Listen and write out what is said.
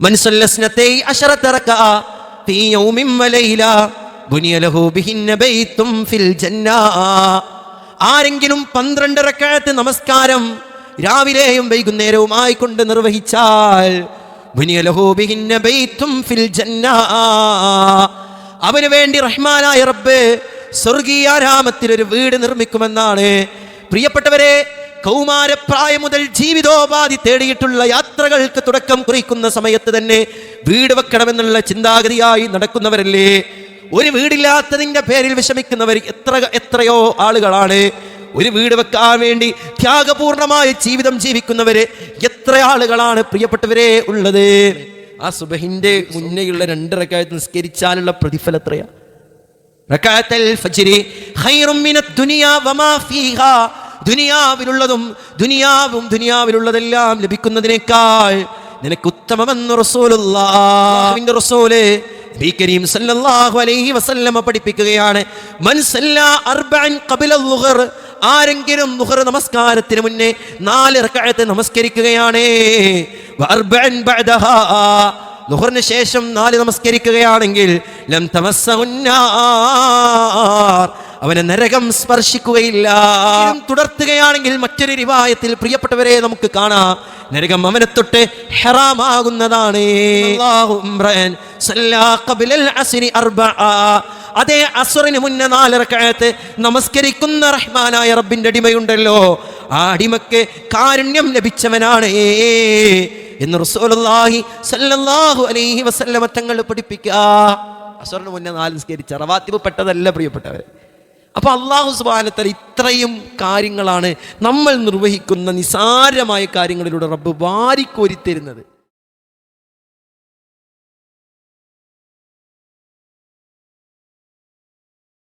من صلى اثنتي عشرة ركعة في يوم وليلة بني له بهن بيت في الجنة ആരെങ്കിലും പന്ത്രണ്ട് റക്കാത്ത് നമസ്കാരം രാവിലെയും വൈകുന്നേരവുമായി കൊണ്ട് നിർവഹിച്ചാൽ ബുനിയ ലഹു ബിഹിന്ന ബൈത്തും ഫിൽ ജന്ന അവന് വേണ്ടി റഹ്മാനായ റബ്ബ് സ്വർഗീയാരാമത്തിൽ ഒരു വീട് നിർമ്മിക്കുമെന്നാണ് പ്രിയപ്പെട്ടവരെ കൗമാരപ്രായം മുതൽ ജീവിതോപാധി തേടിയിട്ടുള്ള യാത്രകൾക്ക് തുടക്കം കുറിക്കുന്ന സമയത്ത് തന്നെ വീട് വെക്കണമെന്നുള്ള ചിന്താഗതിയായി നടക്കുന്നവരല്ലേ? ഒരു വീടില്ലാത്തതിന്റെ പേരിൽ വിഷമിക്കുന്നവർ എത്ര എത്രയോ ആളുകളാണ്. ഒരു വീട് വെക്കാൻ വേണ്ടി ത്യാഗപൂർണമായ ജീവിതം ജീവിക്കുന്നവര് എത്ര ആളുകളാണ് പ്രിയപ്പെട്ടവരെ ഉള്ളത്? ആ സുബഹിന്റെ മുന്നേയുള്ള രണ്ടരക്കാലത്ത് നിസ്കരിച്ചാലുള്ള പ്രതിഫലം എത്രയാ? റക്കായത്തൽ ഫജ്രി ഖൈറും മിനദ് ദുനിയാ വമാ ഫീഹാ ദുനിയാവിലുള്ളതും ദുനിയാവും ദുനിയാവിലുള്ളതെല്ലാം ലഭിക്കുന്നതിനേക്കാൾ നിനക്ക് ഉത്തമമെന്ന് റസൂലുള്ളാഹിന്റെ റസൂലേ നബി കരീം സല്ലല്ലാഹു അലൈഹി വസല്ലമ പഠിപ്പിക്കുകയാണ് മൻ സല്ല അർബഅൻ ഖബല ളുഹർ ആരെങ്കിലും ളുഹർ നമസ്കാരത്തിന് മുന്നേ നാല് റക്അത്ത് നമസ്കരിക്കുകയാണ് അർബഅൻ ബഅദഹാ ലുഹറിന് ശേഷം നാല് നമസ്കരിക്കുകയാണെങ്കിൽ ലം തമസ്സഹുന്നാർ അവനെ നരകം സ്പർശിക്കുകയില്ല. തുടർത്തുകയാണെങ്കിൽ മറ്റൊരു രിവായത്തിൽ പ്രിയപ്പെട്ടവരെ നമുക്ക് കാണാം. നരകം അവനെ തൊട്ട് ഹെറാമാകുന്നതാണ്. അതേ അസുറിന് മുന്നേ നാലിറക്കായത്ത് നമസ്കരിക്കുന്ന റഹ്മാനായ റബ്ബിന്റെ അടിമയുണ്ടല്ലോ. ആ അടിമക്ക് കാരുണ്യം ലഭിച്ചവനാണ്. എന്ന് റസൂലുള്ളാഹി സല്ലല്ലാഹു അലൈഹി വസല്ലമ തങ്ങൾ പഠിപ്പിക്കുക. അസുറിന് മുന്നേ നാല് നിസ്കരിച്ച റവാത്തിബ് പെട്ടതല്ല പ്രിയപ്പെട്ടവർ അപ്പൊ അള്ളാഹു സുബാനത്തൽ ഇത്രയും കാര്യങ്ങളാണ് നമ്മൾ നിർവഹിക്കുന്ന നിസാരമായ കാര്യങ്ങളിലൂടെ റബ്ബ് വാരിക്കോരിത്തരുന്നത്.